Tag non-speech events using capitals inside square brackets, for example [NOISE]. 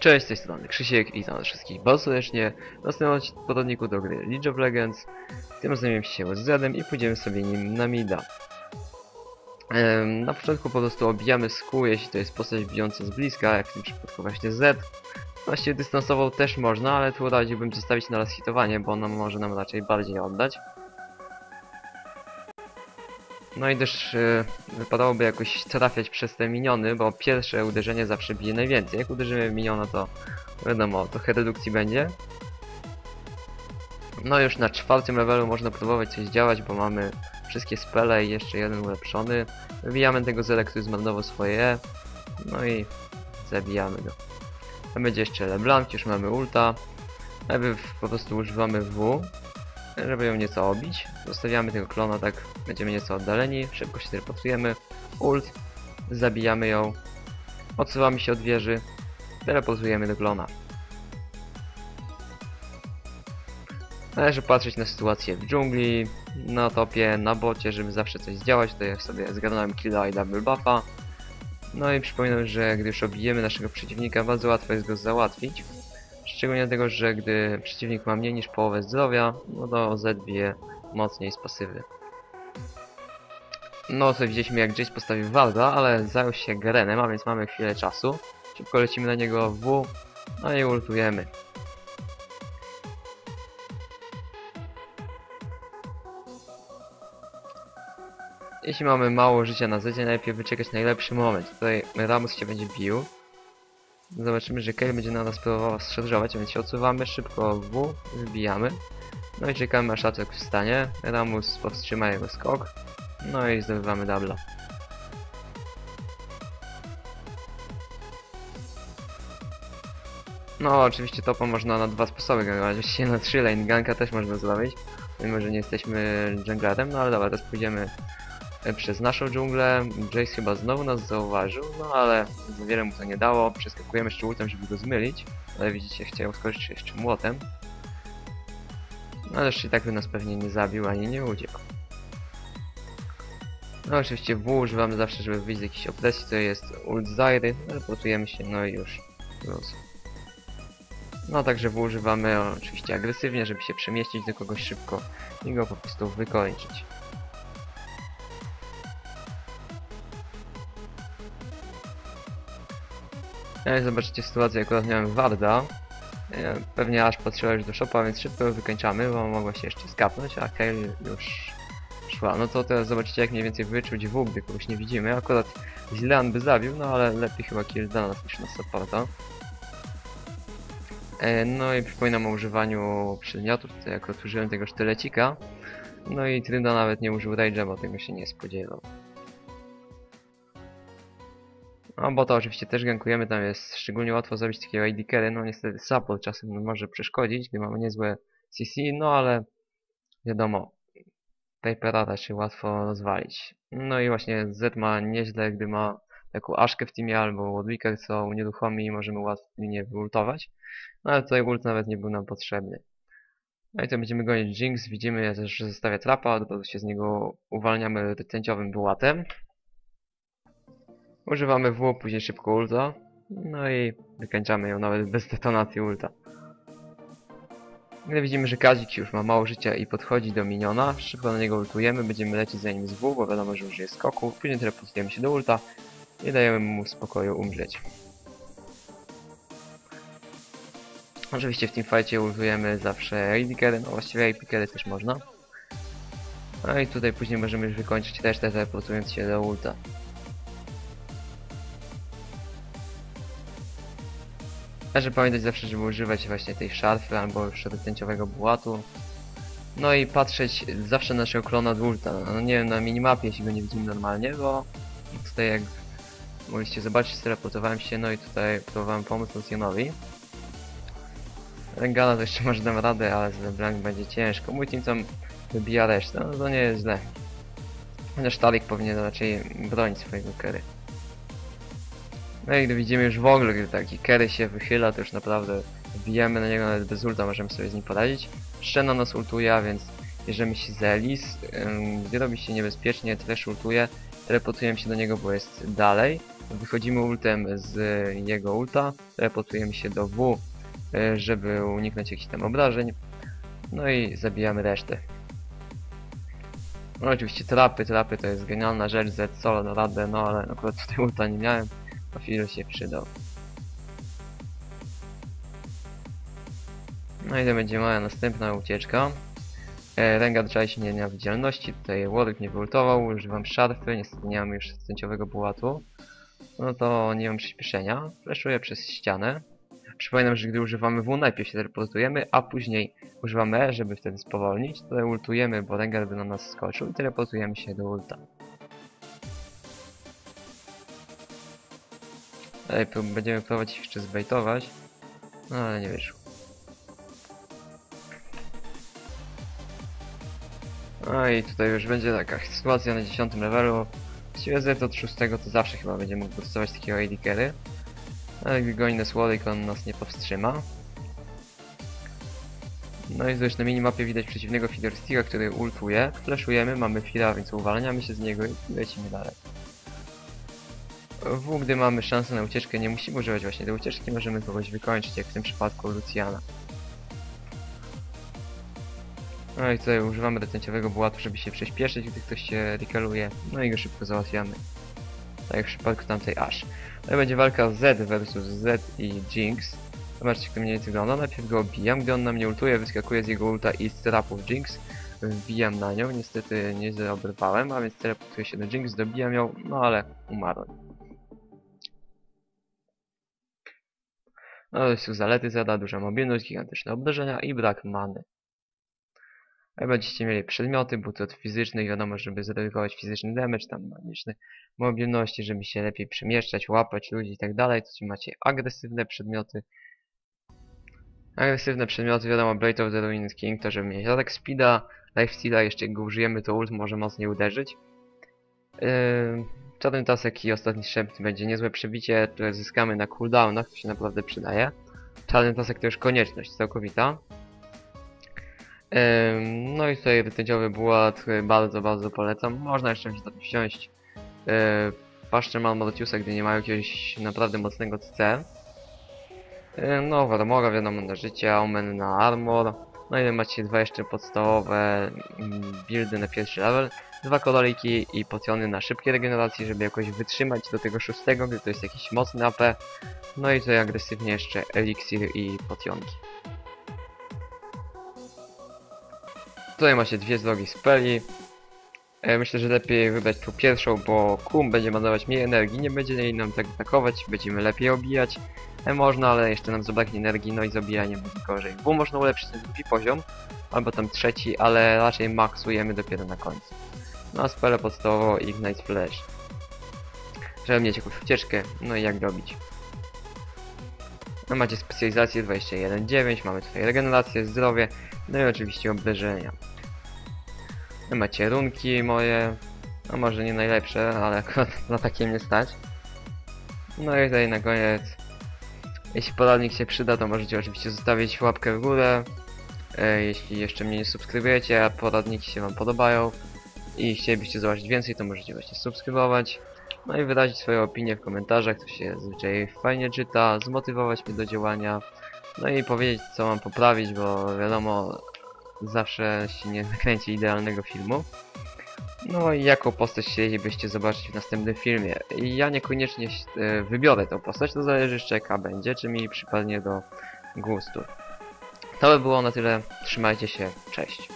Cześć, z tej strony Krzysiek i witam wszystkich bardzo serdecznie w pododniku do gry League of Legends. Tym zajmiemy się z Zedem i pójdziemy sobie nim na mida. Ehm, na początku po prostu obijamy skół, jeśli to jest postać bijąca z bliska, jak w tym przypadku właśnie Z. Właściwie dystansowo też można, ale tu radziłbym zostawić na raz hitowanie, bo ono może nam raczej bardziej oddać. No i też e, wypadałoby jakoś trafiać przez te miniony, bo pierwsze uderzenie zawsze bije najwięcej. Jak uderzymy w miniona, to wiadomo, trochę redukcji będzie. No już na czwartym levelu można próbować coś działać, bo mamy wszystkie spele i jeszcze jeden ulepszony. Wybijamy tego zera, który zmarnował swoje. No i zabijamy go. Tam będzie jeszcze LeBlanc, już mamy ulta. Najpierw po prostu używamy W, żeby ją nieco obić. Zostawiamy tego klona, tak będziemy nieco oddaleni, szybko się teleportujemy, ult, zabijamy ją, odsuwamy się od wieży, teleportujemy do klona. Należy patrzeć na sytuację w dżungli, na topie, na bocie, żeby zawsze coś zdziałać. Tutaj sobie zgarnąłem killa i double buffa. No i przypominam, że gdy już obijemy naszego przeciwnika, bardzo łatwo jest go załatwić. Szczególnie dlatego, że gdy przeciwnik ma mniej niż połowę zdrowia, no to Z bije mocniej z pasywy. No to widzieliśmy jak Jace postawił Warda, ale zajął się Garenem, a więc mamy chwilę czasu. Szybko lecimy na niego W, no i ultujemy. Jeśli mamy mało życia na zecie, najlepiej wyczekać najlepszy moment. Tutaj Ramus się będzie bił. Zobaczymy, że Kale będzie na nas próbowała szarżować, a więc się odsuwamy, szybko W, wybijamy. No i czekamy aż atak wstanie. Ramus powstrzyma jego skok. No i zdobywamy dubla. No, oczywiście topa można na dwa sposoby gankować, właściwie na trzy lane ganka też można zrobić. Mimo, że nie jesteśmy junglerem, no ale dobra, teraz pójdziemy przez naszą dżunglę. Jace chyba znowu nas zauważył, no ale za wiele mu to nie dało. Przeskakujemy jeszcze ultem, żeby go zmylić. Ale widzicie, chciał skoczyć jeszcze młotem. No ale i tak by nas pewnie nie zabił, ani nie udział. No oczywiście W używamy zawsze, żeby wyjść z jakiejś opresji, to jest ult Zairy, teleportujemy się, no i już. Plus. No także W używamy oczywiście agresywnie, żeby się przemieścić do kogoś szybko i go po prostu wykończyć. No zobaczycie sytuację, akurat miałem Warda. E, Pewnie aż patrzyła już do shopa, więc szybko ją wykończamy, bo mogła się jeszcze skapnąć, a Kale już szła. No to teraz zobaczycie jak mniej więcej wyczuć W, gdy kogoś nie widzimy. Akurat Zilean by zabił, no ale lepiej chyba kill dla nas niż na supporta. E, No i przypominam o używaniu przedmiotów, tutaj akurat użyłem tego sztylecika. No i Trynda nawet nie użył Rage'a, bo tego się nie spodziewał. No bo to oczywiście też gankujemy, tam jest szczególnie łatwo zrobić takiego AD carry, no niestety support czasem może przeszkodzić, gdy mamy niezłe CC, no ale wiadomo, Papera raczej łatwo rozwalić. No i właśnie Z ma nieźle, gdy ma taką Aszkę w teamie albo Wadwicker, co unieruchomi i możemy łatwiej wyultować. No ale tutaj ult nawet nie był nam potrzebny. No i to będziemy gonić Jinx, widzimy że zostawia trapa, razu się z niego uwalniamy rtęciowym bułatem. Używamy W, później szybko ulta. No i wykańczamy ją nawet bez detonacji ulta. Gdy widzimy, że Kazik już ma mało życia i podchodzi do miniona, szybko na niego ultujemy, będziemy lecieć za nim z W, bo wiadomo, że użyje skoku, później teleportujemy się do ulta i dajemy mu w spokoju umrzeć. Oczywiście w teamfightie ultujemy zawsze carry, no właściwie carry też można. No i tutaj później możemy już wykończyć resztę teleportując się do ulta. Należy pamiętać zawsze, żeby używać właśnie tej szarfy albo rtęciowego bułatu. No i patrzeć zawsze na naszego klona od ulta. No nie wiem, na minimapie, jeśli go nie widzimy normalnie, bo tutaj jak mogliście zobaczyć, teleportowałem się, no i tutaj próbowałem pomóc Lucianowi. Rengana to jeszcze [LAUGHS] może dam radę, ale z LeBlanc będzie ciężko. Mój team tam wybija resztę, no to nie jest źle. Chociaż Talik powinien raczej bronić swojego carry. No i gdy widzimy już w ogóle, gdy taki carry się wychyla, to już naprawdę wbijamy na niego nawet bez ulta, możemy sobie z nim poradzić. Szczena nas ultuje, więc bierzemy się z Elis. Gdy robi się niebezpiecznie, też ultuje. Teleportujemy się do niego, bo jest dalej. wychodzimy ultem z jego ulta, teleportujemy się do W, e, żeby uniknąć jakichś tam obrażeń, no i zabijamy resztę. No oczywiście trapy, trapy to jest genialna rzecz, Z solo na radę, no ale akurat tutaj ulta nie miałem, a chwilę się przydał. No i to będzie moja następna ucieczka. E, Rengar się nie na widzialności, tutaj Warwick nie wyultował, używam szarfy, niestety nie mam już scęciowego bułatu. No to nie mam przyspieszenia, flashuję przez ścianę. Przypominam, że gdy używamy W, najpierw się teleportujemy, a później używamy E, żeby wtedy spowolnić. Tutaj ultujemy, bo Rengar by na nas skoczył i teleportujemy się do ulta. Prób- będziemy próbować jeszcze zbejtować, no ale nie wyszło. No i tutaj już będzie taka sytuacja na 10 levelu. Z od 6 to zawsze chyba będzie mógł dostawać takiego AD carry. Ale gdy goni nas Warwick, on nas nie powstrzyma. No i zresztą na minimapie widać przeciwnego Fiddlesticka, który ultuje. Flashujemy, mamy Fira, więc uwalniamy się z niego i lecimy dalej. W, gdy mamy szansę na ucieczkę, nie musimy używać właśnie tej ucieczki, możemy kogoś wykończyć, jak w tym przypadku Luciana. No i tutaj używamy recenciowego bułatu, żeby się przyspieszyć, gdy ktoś się rikaluje. No i go szybko załatwiamy. Tak jak w przypadku tamtej Ash. I będzie walka Z versus Z i Jinx. Zobaczcie, jak to mniej więcej wygląda. Najpierw go obijam, gdy on na mnie ultuje, wyskakuje z jego ulta i z trapów Jinx. Wbijam na nią, niestety nie zaoberwałem, a więc teleportuję się do Jinx, dobijam ją, no ale umarłem. Są zalety zada, duża mobilność, gigantyczne obdarzenia i brak many. Będziecie mieli przedmioty, buty od fizycznych, wiadomo, żeby zredukować fizyczny damage, tam magiczny mobilności, żeby się lepiej przemieszczać, łapać ludzi i tak dalej, to macie agresywne przedmioty. Agresywne przedmioty, wiadomo, Blade of the Ruined King, to żeby mieć atak speeda, lifesteala, jeszcze jak go użyjemy, to ult może mocniej uderzyć. Yy, czarny tasek i ostatni szept będzie niezłe przebicie, które zyskamy na cooldownach, to się naprawdę przydaje. Czarny tasek to już konieczność całkowita. Ym, No i tutaj rtęciowy bułat bardzo, bardzo polecam. Można jeszcze wziąć yy, paszczę Malmortiusa, gdy nie ma jakiegoś naprawdę mocnego CC. Yy, No, Warmora wiadomo na życie, Omen na armor. No i macie dwa jeszcze podstawowe mm, buildy na pierwszy level. Dwa koloriki i potiony na szybkie regeneracje, żeby jakoś wytrzymać do tego szóstego, gdy to jest jakiś mocny AP. No i tutaj agresywnie jeszcze eliksir i potionki. Tutaj macie dwie drogi speli. E, Myślę, że lepiej wybrać tą pierwszą, bo kum będzie marnować mniej energii, nie będzie jej nam tak atakować, będziemy lepiej obijać. E, można, ale jeszcze nam zabraknie energii, no i zabijanie będzie gorzej. W można ulepszyć ten drugi poziom, albo tam trzeci, ale raczej maksujemy dopiero na końcu. No a spele podstawowo Ignite Flash. Żeby mieć jakąś ucieczkę, no i jak robić. No macie specjalizację 21.9, mamy tutaj regenerację, zdrowie, no i oczywiście obrażenia. No macie runki moje, no może nie najlepsze, ale akurat [LAUGHS] na takie nie stać. No i tutaj na koniec, jeśli poradnik się przyda, to możecie oczywiście zostawić łapkę w górę. E, jeśli jeszcze mnie nie subskrybujecie, a poradniki się wam podobają i chcielibyście zobaczyć więcej, to możecie właśnie subskrybować. No i wyrazić swoje opinie w komentarzach, to się zazwyczaj fajnie czyta, zmotywować mnie do działania. No i powiedzieć co mam poprawić, bo wiadomo, zawsze się nie nakręci idealnego filmu. No i jaką postać chcielibyście zobaczyć w następnym filmie. Ja niekoniecznie e, wybiorę tą postać, to zależy jeszcze jaka będzie, czy mi przypadnie do gustu. To by było na tyle, trzymajcie się, cześć.